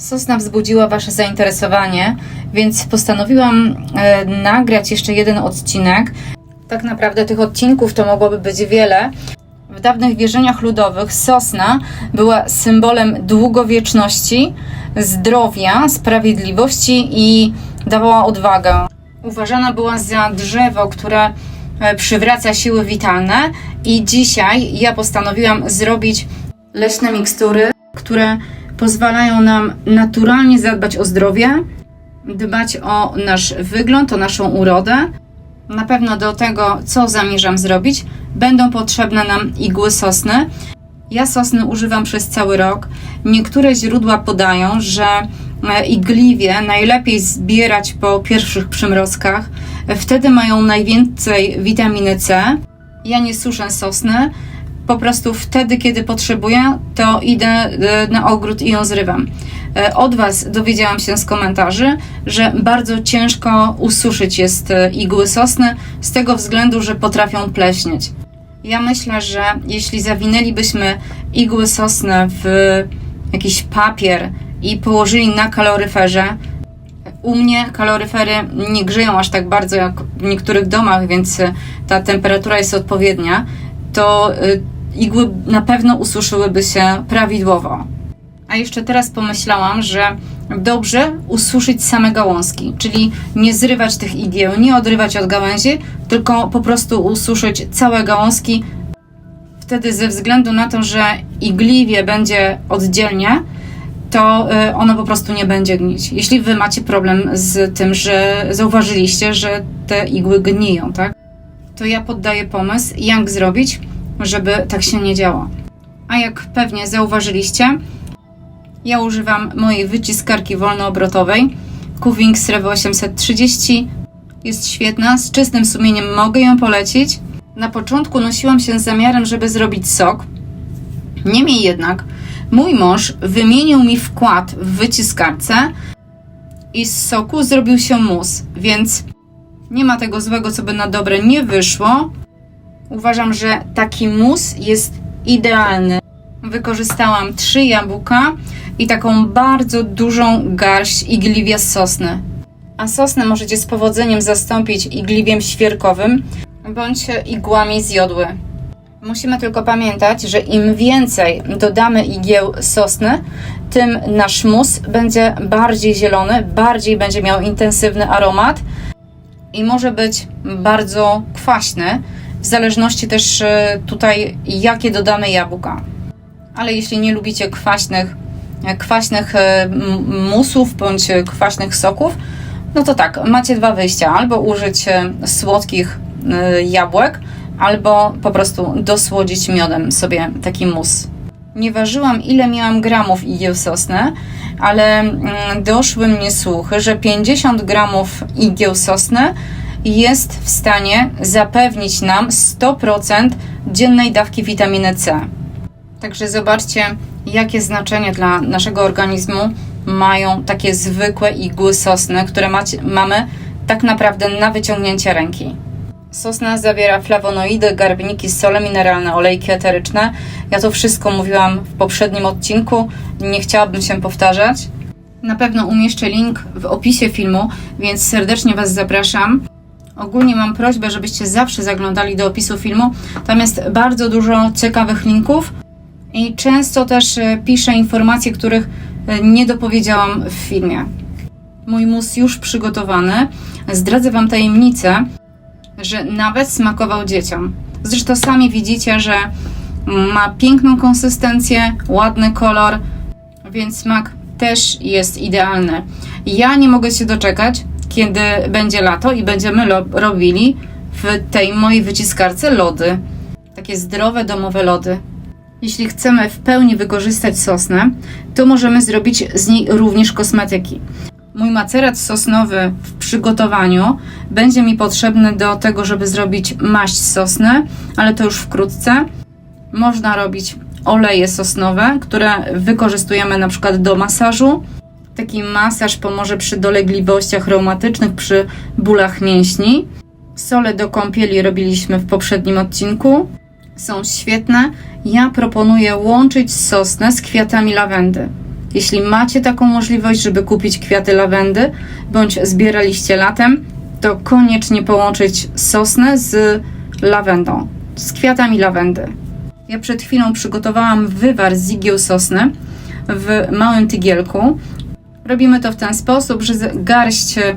Sosna wzbudziła Wasze zainteresowanie, więc postanowiłam e, nagrać jeszcze jeden odcinek. Tak naprawdę tych odcinków to mogłoby być wiele. W dawnych wierzeniach ludowych sosna była symbolem długowieczności, zdrowia, sprawiedliwości i dawała odwagę. Uważana była za drzewo, które e, przywraca siły witalne i dzisiaj ja postanowiłam zrobić leśne mikstury, które pozwalają nam naturalnie zadbać o zdrowie, dbać o nasz wygląd, o naszą urodę. Na pewno do tego, co zamierzam zrobić, będą potrzebne nam igły sosny. Ja sosny używam przez cały rok. Niektóre źródła podają, że e, igliwie najlepiej zbierać po pierwszych przymrozkach. Wtedy mają najwięcej witaminy C. Ja nie suszę sosny. Po prostu wtedy, kiedy potrzebuję, to idę e, na ogród i ją zrywam. E, Od Was dowiedziałam się z komentarzy, że bardzo ciężko ususzyć jest e, igły sosny z tego względu, że potrafią pleśnieć. Ja myślę, że jeśli zawinęlibyśmy igły sosny w jakiś papier i położyli na kaloryferze, u mnie kaloryfery nie grzeją aż tak bardzo jak w niektórych domach, więc ta temperatura jest odpowiednia, to igły na pewno ususzyłyby się prawidłowo. A jeszcze teraz pomyślałam, że dobrze ususzyć same gałązki, czyli nie zrywać tych igieł, nie odrywać od gałęzi, tylko po prostu ususzyć całe gałązki. Wtedy ze względu na to, że igliwie będzie oddzielnie, to y, ono po prostu nie będzie gnić. Jeśli wy macie problem z tym, że zauważyliście, że te igły gniją, tak? To ja poddaję pomysł, jak zrobić, żeby tak się nie działo. A jak pewnie zauważyliście, ja używam mojej wyciskarki wolnoobrotowej Kuvings Revo 830. Jest świetna, z czystym sumieniem mogę ją polecić. Na początku nosiłam się z zamiarem, żeby zrobić sok. Niemniej jednak mój mąż wymienił mi wkład w wyciskarce i z soku zrobił się mus, więc nie ma tego złego, co by na dobre nie wyszło. Uważam, że taki mus jest idealny. Wykorzystałam trzy jabłka i taką bardzo dużą garść igliwia sosny. A sosnę możecie z powodzeniem zastąpić igliwiem świerkowym bądź igłami z jodły. Musimy tylko pamiętać, że im więcej dodamy igieł sosny, tym nasz mus będzie bardziej zielony, bardziej będzie miał intensywny aromat i może być bardzo kwaśny, w zależności też e, tutaj jakie dodamy jabłka. Ale jeśli nie lubicie kwaśnych, e, kwaśnych e, musów bądź kwaśnych soków, no to tak, macie dwa wyjścia. Albo użyć słodkich jabłek, albo po prostu dosłodzić miodem sobie taki mus. Nie ważyłam, ile miałam gramów igieł sosny, ale mm, doszły mnie słuchy, że 50 gramów igieł sosny jest w stanie zapewnić nam 100% dziennej dawki witaminy C. Także zobaczcie, jakie znaczenie dla naszego organizmu mają takie zwykłe igły sosny, które macie, mamy tak naprawdę na wyciągnięcie ręki. Sosna zawiera flawonoidy, garbniki, sole mineralne, olejki eteryczne. Ja to wszystko mówiłam w poprzednim odcinku, nie chciałabym się powtarzać. Na pewno umieszczę link w opisie filmu, więc serdecznie Was zapraszam. Ogólnie mam prośbę, żebyście zawsze zaglądali do opisu filmu. Tam jest bardzo dużo ciekawych linków i często też e, piszę informacje, których e, nie dopowiedziałam w filmie. Mój mus już przygotowany. Zdradzę Wam tajemnicę, że nawet smakował dzieciom. Zresztą sami widzicie, że ma piękną konsystencję, ładny kolor, więc smak też jest idealny. Ja nie mogę się doczekać, kiedy będzie lato i będziemy robili w tej mojej wyciskarce lody. Takie zdrowe, domowe lody. Jeśli chcemy w pełni wykorzystać sosnę, to możemy zrobić z niej również kosmetyki. Mój macerat sosnowy w przygotowaniu będzie mi potrzebny do tego, żeby zrobić maść sosny, ale to już wkrótce. Można robić oleje sosnowe, które wykorzystujemy na przykład do masażu. Taki masaż pomoże przy dolegliwościach reumatycznych, przy bólach mięśni. Sole do kąpieli robiliśmy w poprzednim odcinku. Są świetne. Ja proponuję łączyć sosnę z kwiatami lawendy. Jeśli macie taką możliwość, żeby kupić kwiaty lawendy, bądź zbieraliście latem, to koniecznie połączyć sosnę z lawendą, z kwiatami lawendy. Ja przed chwilą przygotowałam wywar z igieł sosny w małym tygielku. Robimy to w ten sposób, że garść e,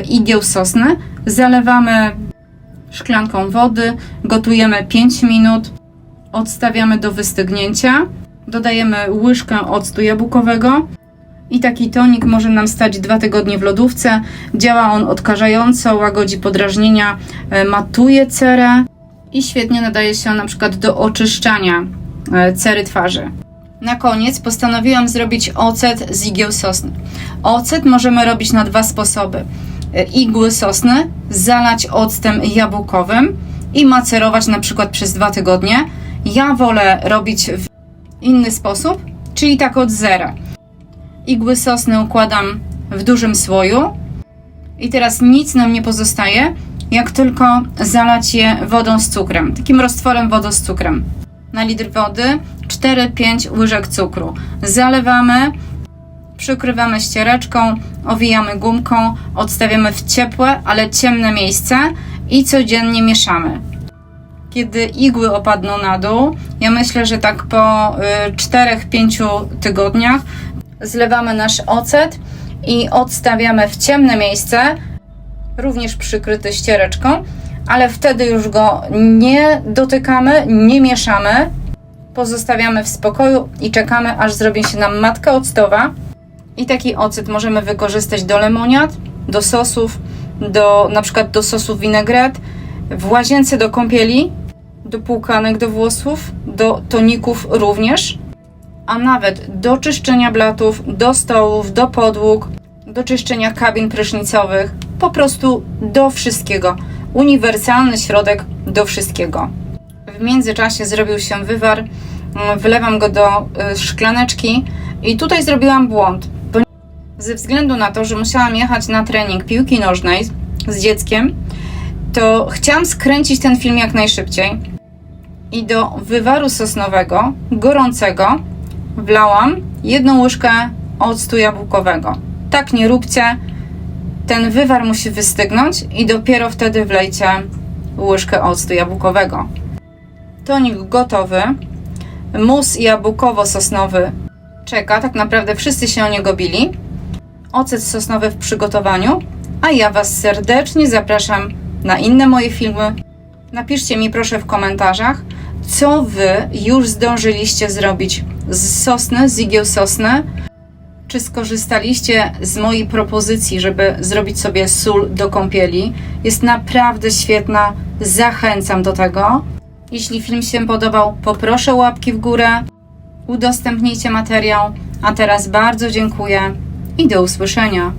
igieł sosny zalewamy szklanką wody, gotujemy 5 minut, odstawiamy do wystygnięcia, dodajemy łyżkę octu jabłkowego i taki tonik może nam stać 2 tygodnie w lodówce. Działa on odkażająco, łagodzi podrażnienia, e, matuje cerę i świetnie nadaje się na przykład do oczyszczania e, cery twarzy. Na koniec postanowiłam zrobić ocet z igieł sosny. Ocet możemy robić na dwa sposoby. E, Igły sosny zalać octem jabłkowym i macerować na przykład przez dwa tygodnie. Ja wolę robić w inny sposób, czyli tak od zera. Igły sosny układam w dużym słoju i teraz nic nam nie pozostaje, jak tylko zalać je wodą z cukrem, takim roztworem wodą z cukrem. Na litr wody 4-5 łyżek cukru. Zalewamy, przykrywamy ściereczką, owijamy gumką, odstawiamy w ciepłe, ale ciemne miejsce i codziennie mieszamy. Kiedy igły opadną na dół, ja myślę, że tak po y, 4-5 tygodniach zlewamy nasz ocet i odstawiamy w ciemne miejsce, również przykryty ściereczką, ale wtedy już go nie dotykamy, nie mieszamy, pozostawiamy w spokoju i czekamy, aż zrobi się nam matka octowa. I taki ocet możemy wykorzystać do lemoniad, do sosów, do na przykład do sosów vinaigrette, w łazience do kąpieli, do płukanek do włosów, do toników również, a nawet do czyszczenia blatów, do stołów, do podłóg, do czyszczenia kabin prysznicowych, po prostu do wszystkiego. Uniwersalny środek do wszystkiego. W międzyczasie zrobił się wywar, wylewam go do y, szklaneczki i tutaj zrobiłam błąd, ze względu na to, że musiałam jechać na trening piłki nożnej z dzieckiem, to chciałam skręcić ten film jak najszybciej i do wywaru sosnowego, gorącego, wlałam jedną łyżkę octu jabłkowego. Tak nie róbcie. Ten wywar musi wystygnąć i dopiero wtedy wlejcie łyżkę octu jabłkowego. Tonik gotowy. Mus jabłkowo-sosnowy czeka. Tak naprawdę wszyscy się o niego bili. Ocet sosnowy w przygotowaniu. A ja Was serdecznie zapraszam na inne moje filmy. Napiszcie mi proszę w komentarzach, co Wy już zdążyliście zrobić z sosny, z igieł sosny. Czy skorzystaliście z mojej propozycji, żeby zrobić sobie sól do kąpieli? Jest naprawdę świetna, zachęcam do tego. Jeśli film się podobał, poproszę łapki w górę, udostępnijcie materiał. A teraz bardzo dziękuję i do usłyszenia.